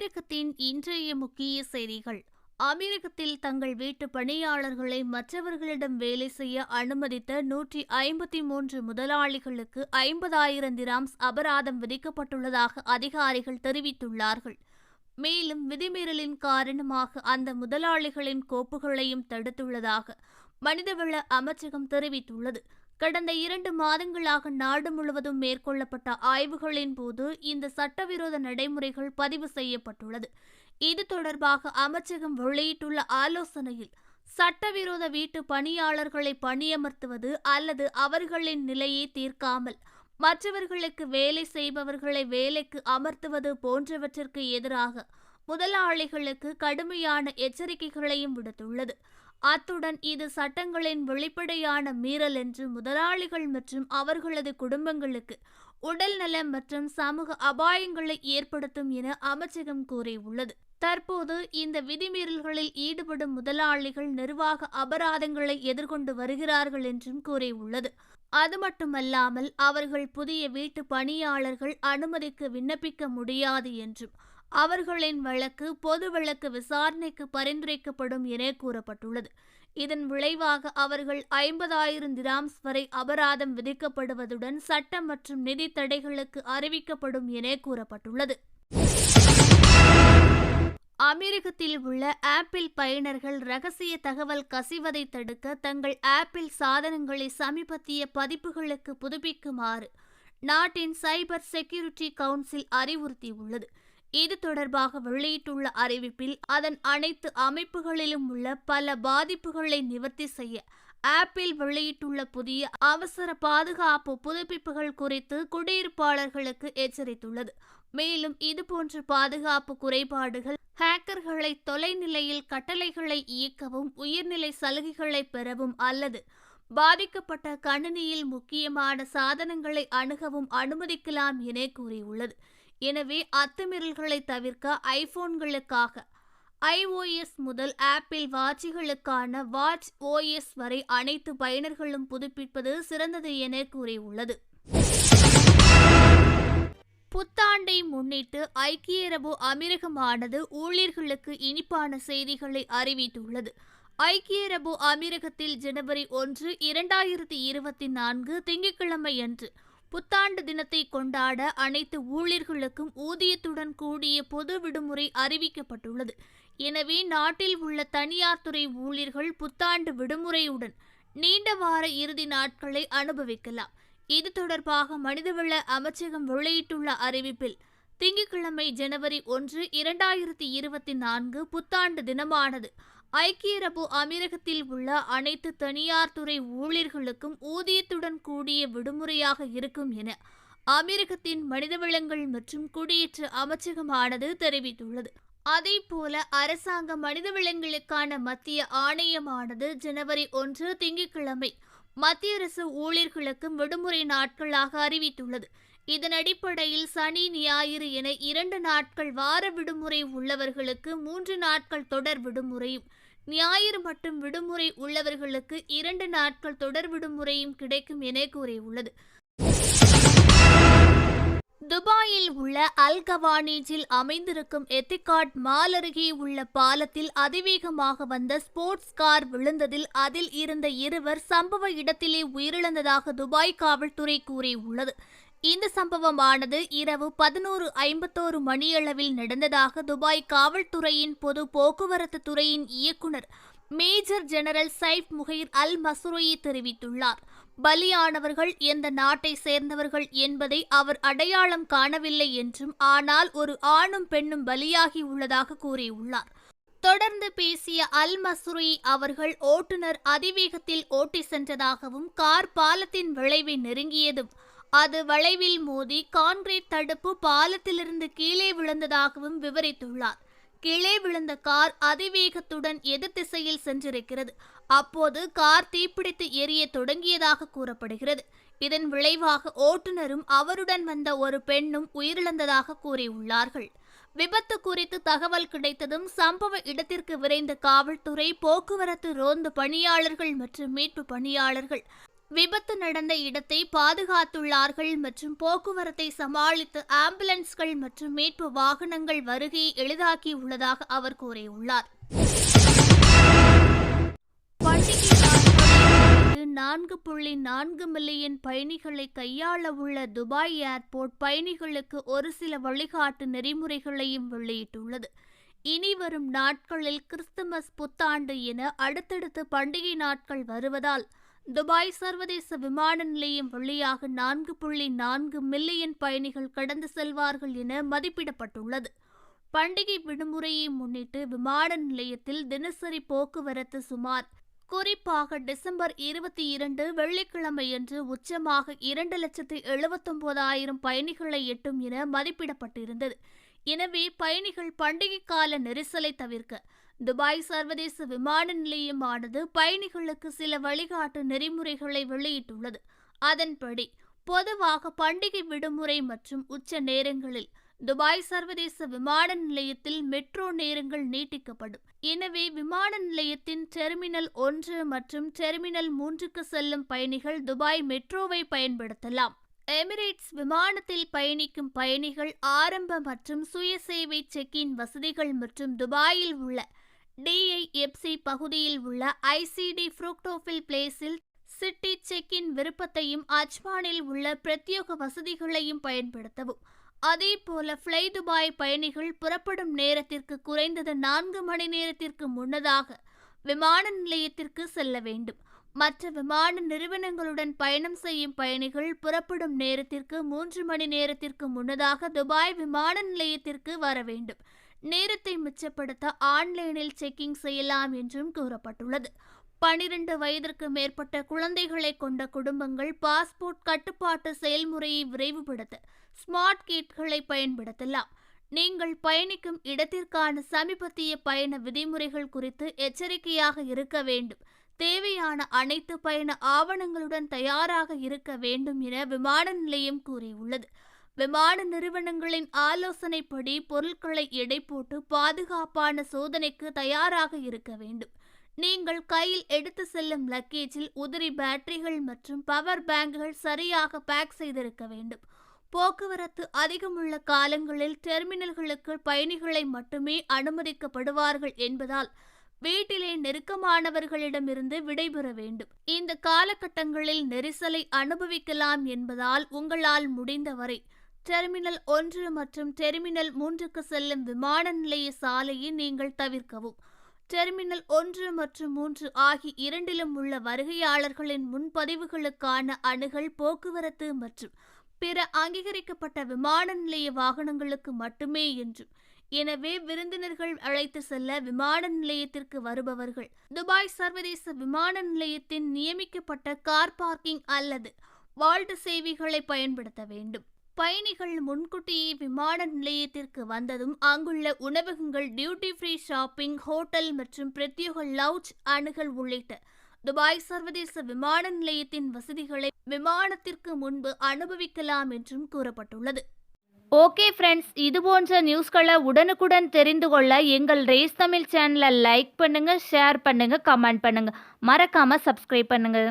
அமெரிக்கத்தின் இன்றைய முக்கிய செய்திகள். அமெரிக்கத்தில் தங்கள் வீட்டு பணியாளர்களை மற்றவர்களிடம் வேலை செய்ய அனுமதித்த நூற்றி ஐம்பத்தி மூன்று முதலாளிகளுக்கு ஐம்பதாயிரம் திராம்ஸ் அபராதம் விதிக்கப்பட்டுள்ளதாக அதிகாரிகள் தெரிவித்துள்ளார்கள். மேலும் விதிமீறலின் காரணமாக அந்த முதலாளிகளின் கோப்புகளையும் தடுத்துள்ளதாக மனிதவள அமைச்சகம் தெரிவித்துள்ளது. கடந்த இரண்டு மாதங்களாக நாடு முழுவதும் மேற்கொள்ளப்பட்ட ஆய்வுகளின் போது இந்த சட்டவிரோத நடைமுறைகள் பதிவு செய்யப்பட்டுள்ளது. இது தொடர்பாக அமைச்சகம் வெளியிட்டுள்ள ஆலோசனையில் சட்டவிரோத வீட்டு பணியாளர்களை பணியமர்த்துவது அல்லது அவர்களின் நிலையை தீர்க்காமல் மற்றவர்களுக்கு வேலை செய்பவர்களை வேலைக்கு அமர்த்துவது போன்றவற்றிற்கு எதிராக முதலாளிகளுக்கு கடுமையான எச்சரிக்கைகளையும் விடுத்துள்ளது. அத்துடன் இது சட்டங்களின் வெளிப்படையான மீறல் என்று முதலாளிகள் மற்றும் அவர்களது குடும்பங்களுக்கு உடல்நலம் மற்றும் சமூக அபாயங்களை ஏற்படுத்தும் என அமைச்சகம் கூறியுள்ளது. தற்போது இந்த விதிமீறல்களில் ஈடுபடும் முதலாளிகள் நிர்வாக அபராதங்களை எதிர்கொண்டு வருகிறார்கள் என்றும் கூறியுள்ளது. அது மட்டுமல்லாமல் அவர்கள் புதிய வீட்டு பணியாளர்கள் அனுமதிக்கு விண்ணப்பிக்க முடியாது என்றும் அவர்களின் வழக்கு பொது வழக்கு விசாரணைக்கு பரிந்துரைக்கப்படும் என கூறப்பட்டுள்ளது. இதன் விளைவாக அவர்கள் ஐம்பதாயிரம் திராம்ஸ் வரை அபராதம் விதிக்கப்படுவதுடன் சட்டம் மற்றும் நிதி தடைகளுக்கு அறிவிக்கப்படும் என கூறப்பட்டுள்ளது. அமெரிக்கத்தில் உள்ள ஆப்பிள் பயனர்கள் ரகசிய தகவல் கசிவதை தடுக்க தங்கள் ஆப்பிள் சாதனங்களை சமீபத்திய பதிப்புகளுக்கு புதுப்பிக்குமாறு நாட்டின் சைபர் செக்யூரிட்டி கவுன்சில் அறிவுறுத்தியுள்ளது. இது தொடர்பாக வெளியிட்டுள்ள அறிவிப்பில் அதன் அனைத்து அமைப்புகளிலும் உள்ள பல பாதிப்புகளை நிவர்த்தி செய்ய ஆப்பிள் வெளியிட்டுள்ள புதிய அவசர பாதுகாப்பு புதுப்பிப்புகள் குறித்து குடியிருப்பாளர்களுக்கு எச்சரித்துள்ளது. மேலும் இதுபோன்ற பாதுகாப்பு குறைபாடுகள் ஹேக்கர்களை தொலைநிலையில் கட்டளைகளை இயக்கவும் உயர்நிலை சலுகைகளை பெறவும் அல்லது பாதிக்கப்பட்ட கணினியில் முக்கியமான சாதனங்களை அணுகவும் அனுமதிக்கலாம் என கூறியுள்ளது. எனவே அத்துமீறல்களை தவிர்க்க ஐபோன்களுக்காக ஐஓஎஸ் முதல் ஆப்பிள் வாட்சிகளுக்கான வாட்ச் ஓஎஸ் வரை அனைத்து பயனர்களும் புதுப்பிப்பது சிறந்தது என கூறியுள்ளது. புத்தாண்டை முன்னிட்டு ஐக்கிய அரபு அமீரகமானது ஊழியர்களுக்கு இனிப்பான செய்திகளை அறிவித்துள்ளது. ஐக்கிய அரபு அமீரகத்தில் ஜனவரி ஒன்று இரண்டாயிரத்தி இருபத்தி நான்கு திங்கட்கிழமை அன்று புத்தாண்டு தினத்தை கொண்டாட அனைத்து ஊழியர்களுக்கும் ஊதியத்துடன் கூடிய பொது விடுமுறை அறிவிக்கப்பட்டுள்ளது. எனவே நாட்டில் உள்ள தனியார் துறை ஊழியர்கள் புத்தாண்டு விடுமுறையுடன் நீண்ட வார இறுதி நாட்களை அனுபவிக்கலாம். இது தொடர்பாக மனிதவள அமைச்சகம் வெளியிட்டுள்ள அறிவிப்பில் திங்கட்கிழமை ஜனவரி ஒன்று இரண்டாயிரத்தி இருபத்தி நான்கு புத்தாண்டு தினமானது ஐக்கிய அரபு அமீரகத்தில் உள்ள அனைத்து தனியார் துறை ஊழியர்களுக்கும் ஊதியத்துடன் கூடிய விடுமுறையாக இருக்கும் என அமீரகத்தின் மனிதவளங்கள் மற்றும் குடியேற்ற அமைச்சகமானது தெரிவித்துள்ளது. அதேபோல அரசாங்க மனிதவளங்களுக்கான மத்திய ஆணையமானது ஜனவரி ஒன்று திங்கட்கிழமை மத்திய அரசு ஊழியர்களுக்கும் விடுமுறை நாட்களாக அறிவித்துள்ளது. இதன் அடிப்படையில் சனி ஞாயிறு என இரண்டு நாட்கள் வார விடுமுறை உள்ளவர்களுக்கு மூன்று நாட்கள் தொடர் விடுமுறையும் ஞாயிறு மற்றும் விடுமுறை உள்ளவர்களுக்கு இரண்டு நாட்கள் தொடர் விடுமுறையும் கிடைக்கும் என கூறியுள்ளது. உள்ள அல் கவானீஜில் அமைந்திருக்கும் எத்திகாட் மால் அருகே உள்ள பாலத்தில் அதிவேகமாக வந்த ஸ்போர்ட்ஸ் கார் விழுந்ததில் அதில் இருந்த இருவர் சம்பவ இடத்திலே உயிரிழந்ததாக துபாய் காவல்துறை கூறியுள்ளது. இந்த சம்பவமானது இரவு பதினோரு ஐம்பத்தோரு மணியளவில் நடந்ததாக துபாய் காவல்துறையின் பொது போக்குவரத்து துறையின் இயக்குனர் major general Saif Muhair Al Mazrouei தெரிவித்துள்ளார். பலியானவர்கள் எந்த நாட்டை சேர்ந்தவர்கள் என்பதை அவர் அடையாளம் காணவில்லை என்றும் ஆனால் ஒரு ஆணும் பெண்ணும் பலியாகி உள்ளதாக கூறியுள்ளார். தொடர்ந்து பேசிய அல் மசுரி அவர்கள் ஓட்டுநர் அதிவேகத்தில் ஓட்டி சென்றதாகவும் கார் பாலத்தின் விளைவை நெருங்கியதும் அது வளைவில் மோதி கான்கிரீட் தடுப்பு பாலத்திலிருந்து கீழே விழுந்ததாகவும் விவரித்துள்ளார். கீழே விழுந்த கார் அதிவேகத்துடன் எதிர் திசையில் சென்றிருக்கிறது. அப்போது கார் தீப்பிடித்து எரிய தொடங்கியதாக கூறப்படுகிறது. இதன் விளைவாக ஓட்டுநரும் அவருடன் வந்த ஒரு பெண்ணும் உயிரிழந்ததாக கூறியுள்ளார்கள். விபத்து குறித்து தகவல் கிடைத்ததும் சம்பவ இடத்திற்கு விரைந்த காவல்துறை போக்குவரத்து ரோந்து பணியாளர்கள் மற்றும் மீட்பு பணியாளர்கள் விபத்து நடந்த இடத்தை பாதுகாத்துள்ளார்கள் மற்றும் போக்குவரத்தை சமாளித்து ஆம்புலன்ஸ்கள் மற்றும் மீட்பு வாகனங்கள் வருகையை எளிதாக்கியுள்ளதாக அவர் கூறியுள்ளார். பண்டிகை நான்கு புள்ளி நான்கு மில்லியன் பயணிகளை கையாள உள்ள துபாய் ஏர்போர்ட் பயணிகளுக்கு ஒரு சில வழிகாட்டு நெறிமுறைகளையும் வெளியிட்டுள்ளது. இனி வரும் நாட்களில் கிறிஸ்துமஸ் புத்தாண்டு என அடுத்தடுத்து பண்டிகை நாட்கள் வருவதால் துபாய் சர்வதேச விமான நிலையம் வழியாக நான்கு புள்ளி நான்கு மில்லியன் பயணிகள் கடந்து செல்வார்கள் என மதிப்பிடப்பட்டுள்ளது. பண்டிகை விடுமுறையை முன்னிட்டு விமான நிலையத்தில் தினசரி போக்குவரத்து சுமார் குறிப்பாக டிசம்பர் இருபத்தி இரண்டு வெள்ளிக்கிழமையன்று உச்சமாக இரண்டு லட்சத்து எழுபத்தொன்பதாயிரம் பயணிகளை எட்டும் என மதிப்பிடப்பட்டிருந்தது. எனவே பயணிகள் பண்டிகை கால நெரிசலை தவிர்க்க துபாய் சர்வதேச விமான நிலையமானது பயணிகளுக்கு சில வழிகாட்டு நெறிமுறைகளை வெளியிட்டுள்ளது. அதன்படி பொதுவாக பண்டிகை விடுமுறை மற்றும் உச்ச நேரங்களில் துபாய் சர்வதேச விமான நிலையத்தில் மெட்ரோ நேரங்கள் நீட்டிக்கப்படும். எனவே விமான நிலையத்தின் டெர்மினல் ஒன்று மற்றும் டெர்மினல் மூன்றுக்கு செல்லும் பயணிகள் துபாய் மெட்ரோவை பயன்படுத்தலாம். எமிரேட்ஸ் விமானத்தில் பயணிக்கும் பயணிகள் ஆரம்ப மற்றும் சுயசேவை செக்-இன் வசதிகள் மற்றும் துபாயில் உள்ள டிஐஎஃப்சி பகுதியில் உள்ள ஐசிடி ஃப்ரூக்டோஃபில் பிளேஸில் சிட்டி செக்-இன் விருப்பத்தையும் அஜ்மானில் உள்ள பிரத்யேக வசதிகளையும் பயன்படுத்தவும். அதேபோல ஃப்ளை துபாய் பயணிகள் புறப்படும் நேரத்திற்கு குறைந்தது நான்கு மணி நேரத்திற்கு முன்னதாக விமான நிலையத்திற்கு செல்ல வேண்டும். மற்ற விமான நிறுவனங்களுடன் பயணம் செய்யும் பயணிகள் புறப்படும் நேரத்திற்கு மூன்று மணி நேரத்திற்கு முன்னதாக துபாய் விமான நிலையத்திற்கு வர வேண்டும். நேரத்தை மிச்சப்படுத்த ஆன்லைனில் செக்கிங் செய்யலாம் என்றும் கூறப்பட்டுள்ளது. பனிரெண்டு வயதிற்கு மேற்பட்ட குழந்தைகளை கொண்ட குடும்பங்கள் பாஸ்போர்ட் கட்டுப்பாட்டு செயல்முறையை விரைவுபடுத்த ஸ்மார்ட் கேட்களை பயன்படுத்தலாம். நீங்கள் பயணிக்கும் இடத்திற்கான சமீபத்திய பயண விதிமுறைகள் குறித்து எச்சரிக்கையாக இருக்க வேண்டும். தேவையான அனைத்து பயண ஆவணங்களுடன் தயாராக இருக்க வேண்டும் என விமான நிலையம் கூறியுள்ளது. விமான நிறுவனங்களின் ஆலோசனைப்படி பொருட்களை எடை போட்டு பாதுகாப்பான சோதனைக்கு தயாராக இருக்க வேண்டும். நீங்கள் கையில் எடுத்து செல்லும் லக்கேஜில் உதிரி பேட்டரிகள் மற்றும் பவர் பேங்குகள் சரியாக பேக் செய்திருக்க வேண்டும். போக்குவரத்து அதிகமுள்ள காலங்களில் டெர்மினல்களுக்கு பயணிகளை மட்டுமே அனுமதிக்கப்படுவார்கள் என்பதால் வீட்டிலே நெருக்கமானவர்களிடமிருந்து விடைபெற வேண்டும். இந்த காலகட்டங்களில் நெரிசலை அனுபவிக்கலாம் என்பதால் உங்களால் முடிந்தவரை டெர்மினல் ஒன்று மற்றும் டெர்மினல் மூன்றுக்கு செல்லும் விமான நிலைய சாலையை நீங்கள் தவிர்க்கவும். டெர்மினல் ஒன்று மற்றும் மூன்று ஆகிய இரண்டிலும் உள்ள வருகையாளர்களின் முன்பதிவுகளுக்கான அணுகல் போக்குவரத்து மற்றும் பிற அங்கீகரிக்கப்பட்ட விமான நிலைய வாகனங்களுக்கு மட்டுமே என்றும் எனவே விருந்தினர்கள் அழைத்து செல்ல விமான நிலையத்திற்கு வருபவர்கள் துபாய் சர்வதேச விமான நிலையத்தின் நியமிக்கப்பட்ட கார் பார்க்கிங் அல்லது வால்ட் சேவைகளை பயன்படுத்த வேண்டும். பயணிகள் முன்கூட்டியே விமான நிலையத்திற்கு வந்ததும் அங்குள்ள உணவகங்கள் டியூட்டி ஃப்ரீ ஷாப்பிங் ஹோட்டல் மற்றும் பிரத்யேக லவுஜ் அணுகல் உள்ளிட்ட துபாய் சர்வதேச விமான நிலையத்தின் வசதிகளை விமானத்திற்கு முன்பு அனுபவிக்கலாம் என்றும் கூறப்பட்டுள்ளது. ஓகே ஃப்ரெண்ட்ஸ் இது போன்ற நியூஸ்களை உடனுக்குடன் தெரிந்து கொள்ள எங்கள் ரேஸ் தமிழ் சேனலை லைக் பண்ணுங்கள் ஷேர் பண்ணுங்கள் கமெண்ட் பண்ணுங்கள் மறக்காமல் சப்ஸ்கிரைப் பண்ணுங்கள்